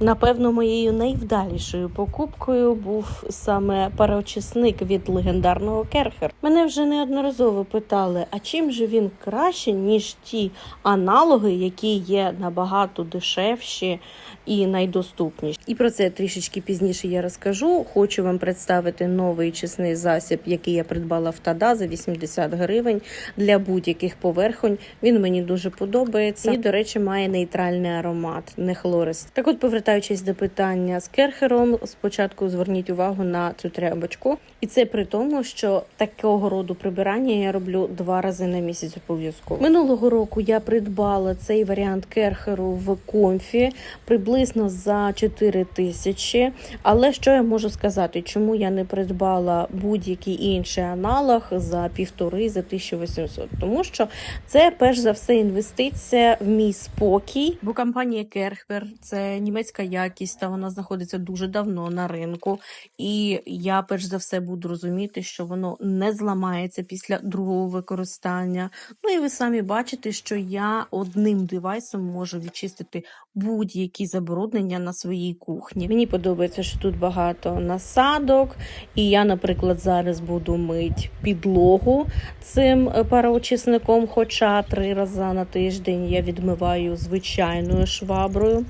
Напевно, моєю найвдалішою покупкою був саме пароочисник від легендарного Керхер. Мене вже неодноразово питали, а чим же він краще, ніж ті аналоги, які є набагато дешевші і найдоступніші. І про це трішечки пізніше я розкажу. Хочу вам представити новий чесний засіб, який я придбала в Тада за 80 гривень для будь-яких поверхонь. Він мені дуже подобається і, до речі, має нейтральний аромат, не хлорист. Так от, повертаючись до питання з керхером, спочатку зверніть увагу на цю тряпочку. І це при тому, що такого роду прибирання я роблю два рази на місяць обов'язково. Минулого року я придбала цей варіант керхеру в комфі приблизно за 4 тисячі. Але що я можу сказати, чому я не придбала будь-який інший аналог за півтори, за 1800? Тому що це перш за все інвестиція в мій спокій. Бо компанія Керхер це німецька якість, та вона знаходиться дуже давно на ринку. І я перш за все буду розуміти, що воно не зламається після другого використання. Ну і ви самі бачите, що я одним девайсом можу відчистити будь-які забруднення на своїй кухні. Мені подобається, що тут багато насадок, і я, наприклад, зараз буду мить підлогу цим е, пароочисником, хоча три рази на тиждень я відмиваю звичайною шваброю.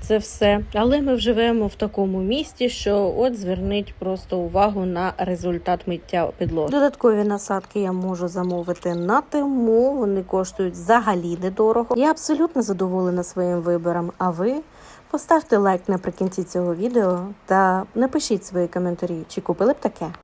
Це все. Але ми живемо в такому місті, що от зверніть просто увагу на результат миття підлоги. Додаткові насадки я можу замовити на тему. Вони коштують взагалі недорого. Я абсолютно задоволена своїм вибором. А ви? Поставте лайк наприкінці цього відео та напишіть свої коментарі, чи купили б таке.